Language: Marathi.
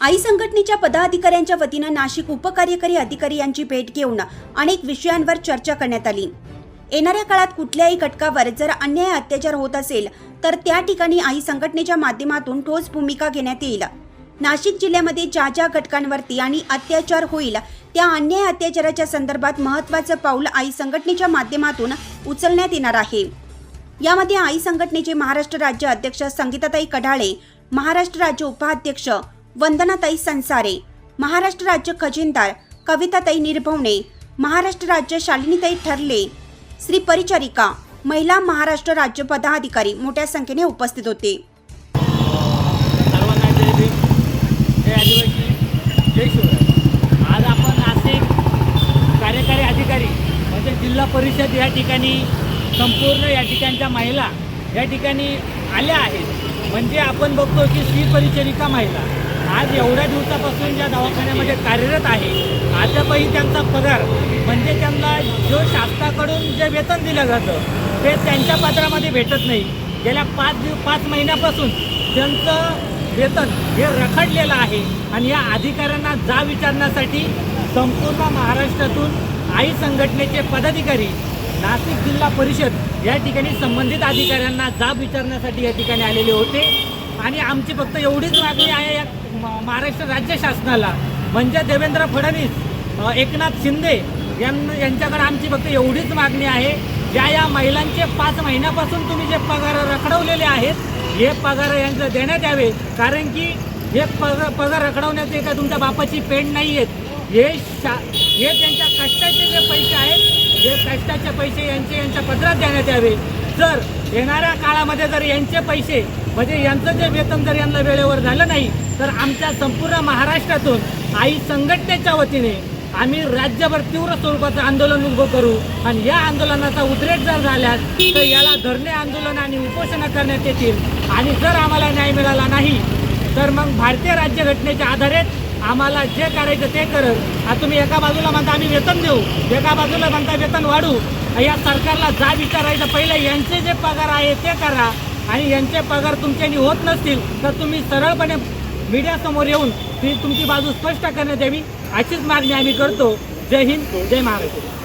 आई संघटनेच्या पदाधिकाऱ्यांच्या वतीनं नाशिक उपकार्यकारी अधिकारी यांची भेट घेऊन अनेक विषयांवर चर्चा करण्यात आली. येणाऱ्या काळात कुठल्याही घटकावर जर अन्याय अत्याचार होत असेल तर त्या ठिकाणी आई संघटनेच्या माध्यमातून ठोस भूमिका घेण्यात येईल. नाशिक जिल्ह्यामध्ये ज्या ज्या घटकांवरती आणि अत्याचार होईल त्या अन्याय अत्याचाराच्या संदर्भात महत्त्वाचं पाऊल आई संघटनेच्या माध्यमातून उचलण्यात येणार आहे. यामध्ये आई संघटनेचे महाराष्ट्र राज्य अध्यक्ष संगीताताई कढाळे महाराष्ट्र राज्य उपाध्यक्ष वंदनाताई संसारे महाराष्ट्र राज्य खजिनदार कविताताई निर्भवणे महाराष्ट्र राज्य शालिनीताई ठरले. श्री परिचारिका महिला महाराष्ट्र राज्य पदाधिकारी मोठ्या संख्येने उपस्थित होते. आज आपण नाशिक कार्यकारी अधिकारी म्हणजे जिल्हा परिषद या ठिकाणी संपूर्ण या ठिकाणच्या महिला या ठिकाणी आल्या आहेत. म्हणजे आपण बघतो की श्री परिचरिका महिला आज एवढ्या दिवसापासून ज्या दवाखान्यामध्ये कार्यरत आहे अद्यापही त्यांचा पगार म्हणजे त्यांना जो शासनाकडून जे वेतन दिलं जातं ते त्यांच्या पत्रामध्ये भेटत नाही. गेल्या पाच दिव पाच महिन्यापासून त्यांचं वेतन हे रखडलेलं आहे आणि या अधिकाऱ्यांना जा विचारण्यासाठी संपूर्ण महाराष्ट्रातून आई संघटनेचे पदाधिकारी नाशिक जिल्हा परिषद या ठिकाणी संबंधित अधिकाऱ्यांना जाब विचारण्यासाठी या ठिकाणी आलेले होते. आणि आमची फक्त एवढीच मागणी आहे या म- महाराष्ट्र राज्य शासनाला. म्हणजे देवेंद्र फडणवीस एकनाथ शिंदे यांना यांच्याकडे आमची फक्त एवढीच मागणी आहे. ज्या या महिलांचे पाच महिन्यापासून तुम्ही जे पगार रखडवलेले आहेत हे पगार यांचं देण्यात यावे. कारण की हे पगार पगार रखडवण्याचे काय तुमच्या बापाची पेंड नाही आहेत हे शा हे त्यांच्या कष्टाचे जे पैसे आहेत हे कष्टाचे पैसे यांचे यांच्या पत्रात देण्यात यावे. जर येणाऱ्या काळामध्ये जर यांचे पैसे म्हणजे यांचं जे वेतन जर यांना वेळेवर झालं नाही तर आमच्या संपूर्ण महाराष्ट्रातून आई संघटनेच्या वतीने आम्ही राज्यभर तीव्र स्वरूपाचं आंदोलन उभं करू. आणि या आंदोलनाचा उद्रेक जर झाल्यास तर याला धरणे आंदोलन आणि उपोषण करण्यात येतील. आणि जर आम्हाला न्याय मिळाला नाही तर मग भारतीय राज्यघटनेच्या आधारे आम्हाला जे करायचं ते करत आता तुम्ही एका बाजूला म्हणता आम्ही वेतन देऊ एका बाजूला म्हणता वेतन वाढू. या सरकारला जा विचारायचं पहिलं यांचे जे पगार आहे ते करा. आणि यांचे पगार तुमच्यानी होत नसतील तर तुम्ही सरळपणे मीडियासमोर येऊन ती तुमची बाजू स्पष्ट करण्यात यावी अशीच मागणी आम्ही करतो. जय हिंद जय महाराष्ट्र.